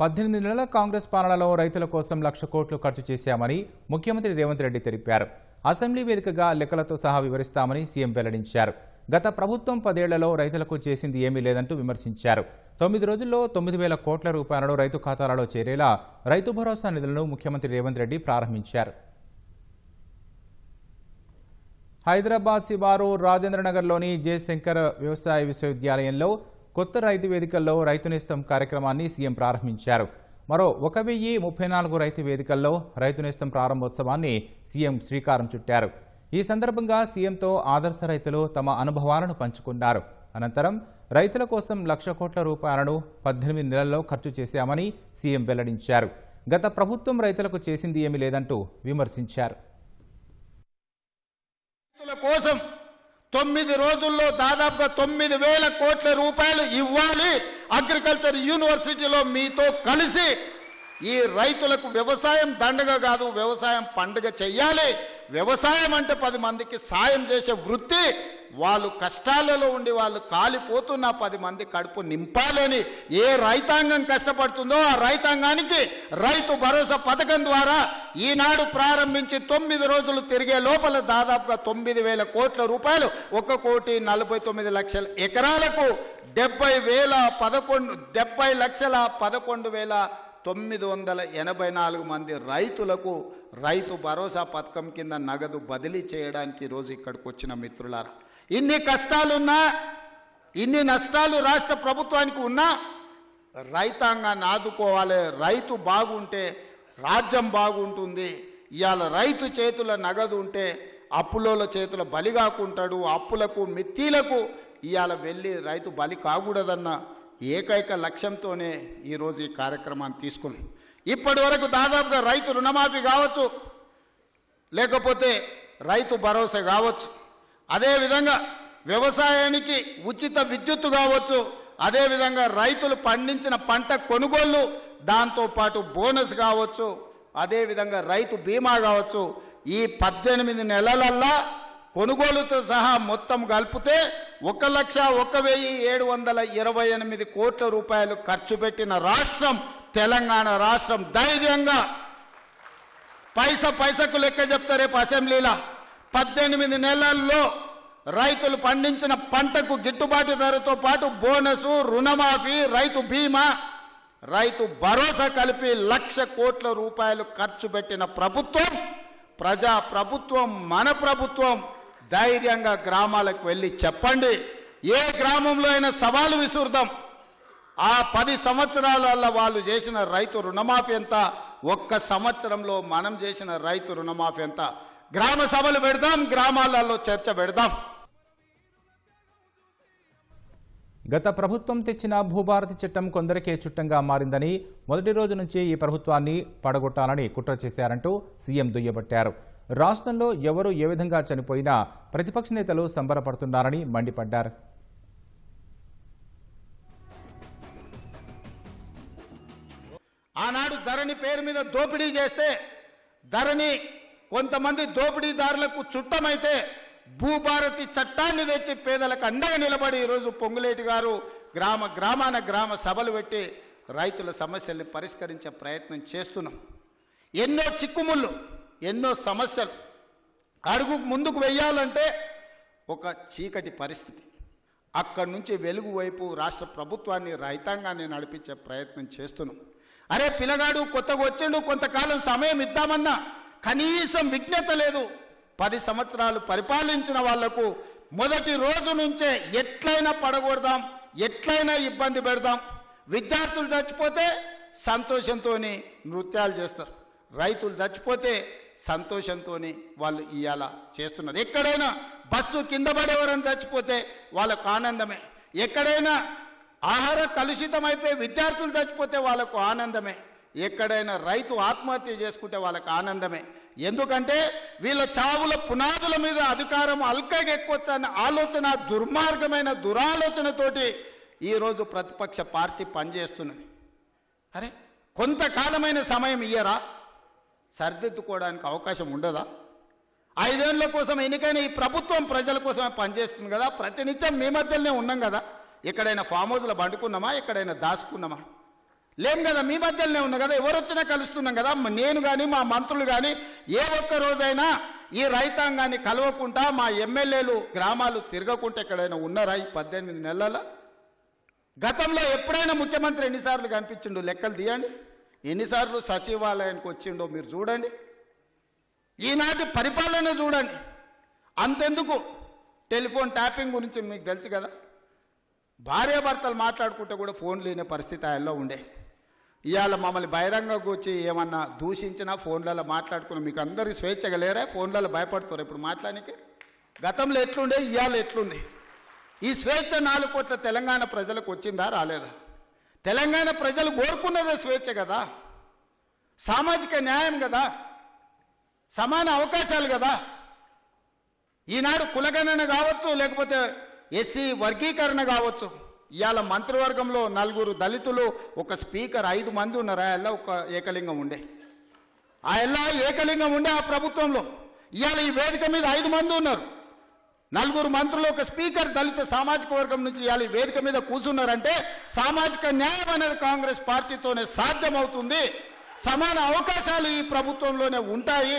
పద్దెనిమిది నెలల కాంగ్రెస్ పాలనలో రైతుల కోసం లక్ష కోట్లు ఖర్చు చేశామని ముఖ్యమంత్రి రేవంత్ రెడ్డి తెలిపారు. అసెంబ్లీ వేదికగా లెక్కలతో సహా వివరిస్తామని సీఎం వెల్లడించారు. గత ప్రభుత్వం పదేళ్ళలో రైతులకు చేసింది ఏమీ లేదంటూ విమర్శించారు. తొమ్మిది రోజుల్లో తొమ్మిది వేల కోట్ల రూపాయలను రైతు ఖాతాలలో చేరేలా రైతు భరోసా నిధులను ముఖ్యమంత్రి రేవంత్ రెడ్డి ప్రారంభించారు. హైదరాబాద్ శివారు రాజేంద్రనగర్లోని జయశంకర్ వ్యవసాయ విశ్వవిద్యాలయంలో కొత్త రైతు వేదికల్లో రైతు నేస్తం కార్యక్రమాన్ని సీఎం ప్రారంభించారు. మరో ఒక వెయ్యి ముప్పై నాలుగు రైతు వేదికల్లో రైతు నేస్తం ప్రారంభోత్సవాన్ని సీఎం శ్రీకారం చుట్టారు. ఈ సందర్భంగా సీఎంతో ఆదర్శ రైతులు తమ అనుభవాలను పంచుకున్నారు. అనంతరం రైతుల కోసం లక్ష కోట్ల రూపాయలను పద్దెనిమిది నెలల్లో ఖర్చు చేశామని సీఎం వెల్లడించారు. గత ప్రభుత్వం రైతులకు చేసింది ఏమీ లేదంటూ విమర్శించారు. కోసం తొమ్మిది రోజుల్లో దాదాపుగా తొమ్మిది వేల కోట్ల రూపాయలు ఇవ్వాలి అగ్రికల్చర్ యూనివర్సిటీలో మీతో కలిసి. ఈ రైతులకు వ్యవసాయం దండగ కాదు వ్యవసాయం పండుగ చెయ్యాలి. వ్యవసాయం అంటే పది మందికి సాయం చేసే వృత్తి. వాళ్ళు కష్టాలలో ఉండి వాళ్ళు కాలిపోతున్న పది మంది కడుపు నింపాలని ఏ రైతాంగం కష్టపడుతుందో ఆ రైతాంగానికి రైతు భరోసా పథకం ద్వారా ఈనాడు ప్రారంభించి తొమ్మిది రోజులు తిరిగే లోపల దాదాపుగా తొమ్మిది వేల కోట్ల రూపాయలు ఒక కోటి నలభై తొమ్మిది లక్షల ఎకరాలకు డెబ్బై వేల పదకొండు డెబ్బై లక్షల పదకొండు వేల తొమ్మిది వందల ఎనభై నాలుగు మంది రైతులకు రైతు భరోసా పథకం కింద నగదు బదిలీ చేయడానికి ఈరోజు ఇక్కడికి వచ్చిన మిత్రులారా. ఇన్ని కష్టాలున్నా ఇన్ని నష్టాలు రాష్ట్ర ప్రభుత్వానికి ఉన్నా రైతాంగాన్ని ఆదుకోవాలి. రైతు బాగుంటే రాజ్యం బాగుంటుంది. ఇవాళ రైతు చేతుల నగదు ఉంటే అప్పులోల చేతుల బలి కాకుంటాడు. అప్పులకు మిత్తీలకు ఇవాళ వెళ్ళి రైతు బలి కాకూడదన్న ఏకైక లక్ష్యంతోనే ఈరోజు ఈ కార్యక్రమాన్ని తీసుకుని ఇప్పటి వరకు దాదాపుగా రైతు రుణమాఫీ కావచ్చు లేకపోతే రైతు భరోసా కావచ్చు. అదేవిధంగా వ్యవసాయానికి ఉచిత విద్యుత్తు కావచ్చు అదేవిధంగా రైతులు పండించిన పంట కొనుగోళ్ళు దాంతో పాటు బోనస్ కావచ్చు అదేవిధంగా రైతు బీమా కావచ్చు ఈ పద్దెనిమిది నెలలల్లా కొనుగోలుతో సహా మొత్తం కలిపితే ఒక లక్ష ఒక వెయ్యి ఏడు వందల ఇరవై ఎనిమిది కోట్ల రూపాయలు ఖర్చు పెట్టిన రాష్ట్రం తెలంగాణ రాష్ట్రం ధైర్యంగా పైస పైసకు లెక్క చెప్తా రేపు అసెంబ్లీలో? పద్దెనిమిది నెలల్లో రైతులు పండించిన పంటకు గిట్టుబాటు ధరతో పాటు బోనసు రుణమాఫీ రైతు బీమా రైతు భరోసా కలిపి లక్ష కోట్ల రూపాయలు ఖర్చు పెట్టిన ప్రభుత్వం ప్రజా ప్రభుత్వం మన ప్రభుత్వం ధైర్యంగా గ్రామాలకు వెళ్ళి చెప్పండి. ఏ గ్రామంలో అయినా సవాలు విసురుదాం. ఆ పది సంవత్సరాల వాళ్ళు చేసిన రైతు రుణమాఫీ ఎంత? ఒక్క సంవత్సరంలో మనం చేసిన రైతు రుణమాఫీ ఎంత? గ్రామ సభలు పెడదాం గ్రామాలలో చర్చ పెడదాం. గత ప్రభుత్వం తెచ్చిన భూభారతి చట్టం కొందరికే చుట్టంగా మారిందని మొదటి రోజు నుంచి ఈ ప్రభుత్వాన్ని పడగొట్టాలని కుట్ర చేశారంటూ సీఎం దుయ్యబట్టారు. రాష్ట్రంలో ఎవరు ఏ విధంగా చనిపోయినా ప్రతిపక్ష నేతలు సంబరపడుతున్నారని మండిపడ్డారు. ఆనాడు ధరణి పేరు మీద దోపిడీ చేస్తే ధరణి కొంతమంది దోపిడీదారులకు చుట్టమైతే భూభారతి చట్టాన్ని తెచ్చి పేదలకు అండగా నిలబడి ఈరోజు పొంగులేటి గారు గ్రామ గ్రామాన గ్రామ సభలు పెట్టి రైతుల సమస్యల్ని పరిష్కరించే ప్రయత్నం చేస్తున్నాం. ఎన్నో చిక్కుముళ్ళు ఎన్నో సమస్యలు. అడుగు ముందుకు వెయ్యాలంటే ఒక చీకటి పరిస్థితి. అక్కడి నుంచి వెలుగు వైపు రాష్ట్ర ప్రభుత్వాన్ని రైతాంగాన్ని నడిపించే ప్రయత్నం చేస్తున్నాం. అరే పిల్లగాడు కొత్తగా వచ్చిండు కొంతకాలం సమయం ఇద్దామన్నా కనీసం విజ్ఞత లేదు. పది సంవత్సరాలు పరిపాలించిన వాళ్ళకు మొదటి రోజు నుంచే ఎట్లయినా పడగొడదాం ఎట్లయినా ఇబ్బంది పెడదాం. విద్యార్థులు చచ్చిపోతే సంతోషంతో నృత్యాలు చేస్తారు. రైతులు చచ్చిపోతే సంతోషంతో వాళ్ళు ఇవాళ చేస్తున్నారు. ఎక్కడైనా బస్సు కింద పడేవారని చచ్చిపోతే వాళ్ళకు ఆనందమే. ఎక్కడైనా ఆహార కలుషితమైపోయి విద్యార్థులు చచ్చిపోతే వాళ్ళకు ఆనందమే. ఎక్కడైనా రైతు ఆత్మహత్య చేసుకుంటే వాళ్ళకి ఆనందమే. ఎందుకంటే వీళ్ళ చావుల పునాదుల మీద అధికారం అల్కగా ఎక్కొచ్చు ఆలోచన దుర్మార్గమైన దురాలోచనతోటి ఈరోజు ప్రతిపక్ష పార్టీ పనిచేస్తున్నది. అరే కొంతకాలమైన సమయం ఇయ్యరా? సరిదిద్దుకోవడానికి అవకాశం ఉండదా? ఐదేళ్ళ కోసం ఎన్నికైన ఈ ప్రభుత్వం ప్రజల కోసమే పనిచేస్తుంది కదా? ప్రతినిత్యం మీ మధ్యలోనే ఉన్నాం కదా? ఎక్కడైనా ఫామ్ హౌస్లో పండుకున్నామా? ఎక్కడైనా దాచుకున్నామా? లేం కదా మీ మధ్యలోనే ఉన్నా కదా ఎవరు వచ్చినా కలుస్తున్నాం కదా నేను కానీ మా మంత్రులు కానీ ఏ ఒక్క రోజైనా ఈ రైతాంగాన్ని కలవకుండా మా ఎమ్మెల్యేలు గ్రామాలు తిరగకుండా ఎక్కడైనా ఉన్నారా ఈ పద్దెనిమిది నెలల? గతంలో ఎప్పుడైనా ముఖ్యమంత్రి ఎన్నిసార్లు కనిపించిండు? లెక్కలు తీయండి. ఎన్నిసార్లు సచివాలయానికి వచ్చిండో మీరు చూడండి. ఈనాటి పరిపాలన చూడండి. అంతెందుకు? టెలిఫోన్ ట్యాపింగ్ గురించి మీకు తెలుసు కదా. భార్యాభర్తలు మాట్లాడుకుంటే కూడా ఫోన్ లేని పరిస్థితి ఆయనలో ఉండే. ఇవాళ మమ్మల్ని బహిరంగకు వచ్చి ఏమన్నా దూషించినా ఫోన్లలో మాట్లాడుకుని మీకు అందరి స్వేచ్ఛగా లేరా? ఫోన్లలో భయపడుతున్నారు ఇప్పుడు మాట్లాడానికి గతంలో ఎట్లుండే? ఇవాళ ఎట్లుంది? ఈ స్వేచ్ఛ నాలుగు కోట్ల తెలంగాణ ప్రజలకు వచ్చిందా రాలేదా? తెలంగాణ ప్రజలు కోరుకున్నదే స్వేచ్ఛ కదా? సామాజిక న్యాయం కదా? సమాన అవకాశాలు కదా? ఈనాడు కులగణన కావచ్చు లేకపోతే ఎస్సీ వర్గీకరణ కావచ్చు ఇవాళ మంత్రివర్గంలో నలుగురు దళితులు ఒక స్పీకర్ ఐదు మంది ఉన్నారు. ఆ ఒక ఏకలింగం ఉండే. ఆ ఏకలింగం ఉండే ఆ ప్రభుత్వంలో. ఇవాళ ఈ వేదిక మీద ఐదు మంది ఉన్నారు. నలుగురు మంత్రులు ఒక స్పీకర్ దళిత సామాజిక వర్గం నుంచి ఇవాళ ఈ వేదిక మీద కూర్చున్నారంటే సామాజిక న్యాయం అనేది కాంగ్రెస్ పార్టీతోనే సాధ్యమవుతుంది. సమాన అవకాశాలు ఈ ప్రభుత్వంలోనే ఉంటాయి.